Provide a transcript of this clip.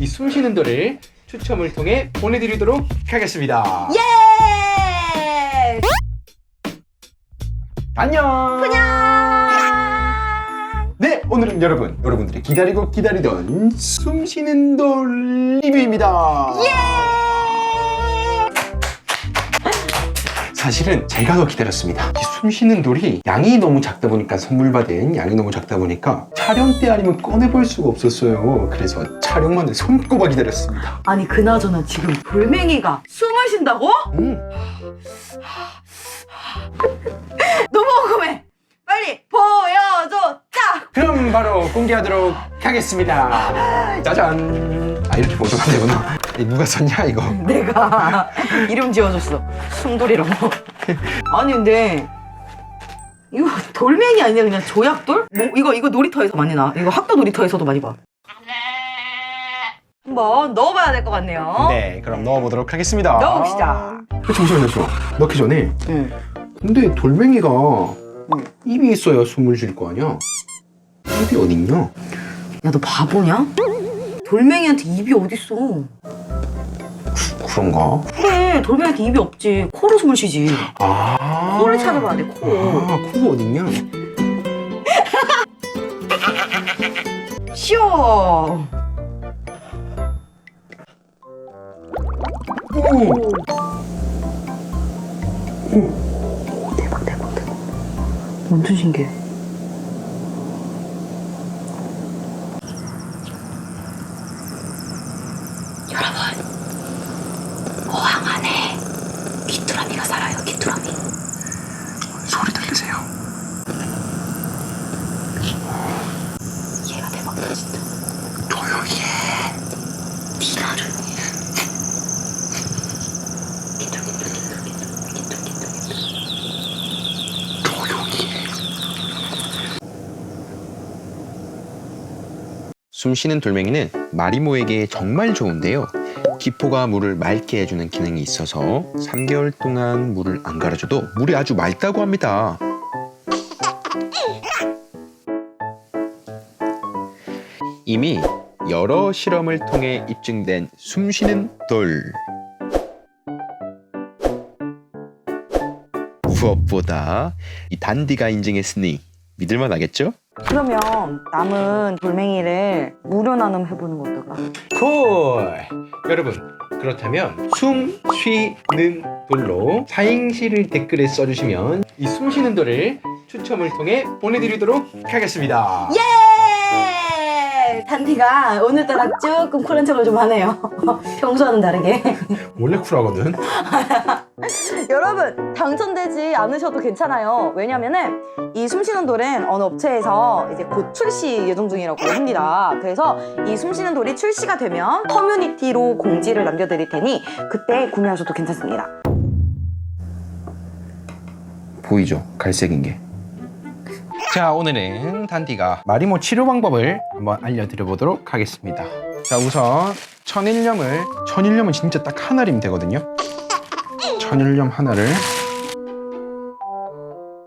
이 숨쉬는 돌을 추첨을 통해 보내드리도록 하겠습니다. 예! 안녕. 그냥 네, 오늘은 여러분, 여러분들이 기다리고 기다리던 숨쉬는 돌 리뷰입니다. 예! 사실은 제가 더 기다렸습니다. 이 숨쉬는 돌이 양이 너무 작다 보니까 선물 받은 양이 너무 작다 보니까 촬영 때 아니면 꺼내볼 수가 없었어요. 그래서 촬영만을 손꼽아 기다렸습니다. 아니 그나저나 지금 돌멩이가 숨을 쉰다고? 음, 너무 궁금해 빨리 보여줘 딱 그럼 바로 공개하도록 하겠습니다. 짜잔. 아 이렇게 보면 안 되구나. 이 누가 썼냐 이거? 내가 이름 지어줬어 숨돌이라고 아니 근데 이거 돌멩이 아니야 그냥 조약돌? 뭐 이거 이거 놀이터에서 많이 나 이거 학교 놀이터에서도 많이 봐 한번 넣어봐야 될 것 같네요 네, 그럼 넣어보도록 하겠습니다. 넣어봅시다. 그, 잠시만요, 잠시만. 넣기 전에. 응. 근데 돌멩이가 응. 입이 있어야 숨을 쉴 거 아니야? 입이 어딨냐? 야 너 바보냐? 돌멩이한테 입이 어딨어 그런가? 그래 돌멩이한테 입이 없지 코로 숨을 쉬지 아. 코를 찾아봐야 돼, 코. 아, 코가 어딨냐? 쉬어. 오. 대박 대박 대박. 완전 신기해 여러분 어항 안에 귀뚜라미가 살아요 귀뚜라미 소리 들리세요? 얘가 대박이다 진짜 조용히 해. 니나를 기둥기둥기둥기둥기둥기둥 조용히 해. 숨쉬는 돌멩이는 마리모에게 정말 좋은데요. 기포가 물을 맑게 해주는 기능이 있어서 3개월 동안 물을 안 갈아줘도 물이 아주 맑다고 합니다. 이미 여러 실험을 통해 입증된 숨쉬는 돌. 무엇보다 이 단디가 인증했으니 믿을만 하겠죠? 그러면 남은 돌멩이를 무료 나눔 해보는 거 어떨까? 콜! 여러분, 그렇다면 숨 쉬는 돌로 사행시를 댓글에 써주시면 이 숨 쉬는 돌을 추첨을 통해 보내드리도록 하겠습니다. 예! 단디가 오늘따라 조금 쿨한 척을 좀 하네요. 평소와는 다르게. 원래 쿨하거든. 여러분 당첨되지 않으셔도 괜찮아요. 왜냐면은 이 숨쉬는 돌은 어느 업체에서 이제 곧 출시 예정 중이라고 합니다. 그래서 이 숨쉬는 돌이 출시가 되면 커뮤니티로 공지를 남겨드릴 테니 그때 구매하셔도 괜찮습니다. 보이죠? 갈색인 게. 자, 오늘은 단디가 마리모 치료 방법을 한번 알려드려 보도록 하겠습니다. 자, 우선 천일염을 천일염은 진짜 딱 하나리면 되거든요. 천일염 하나를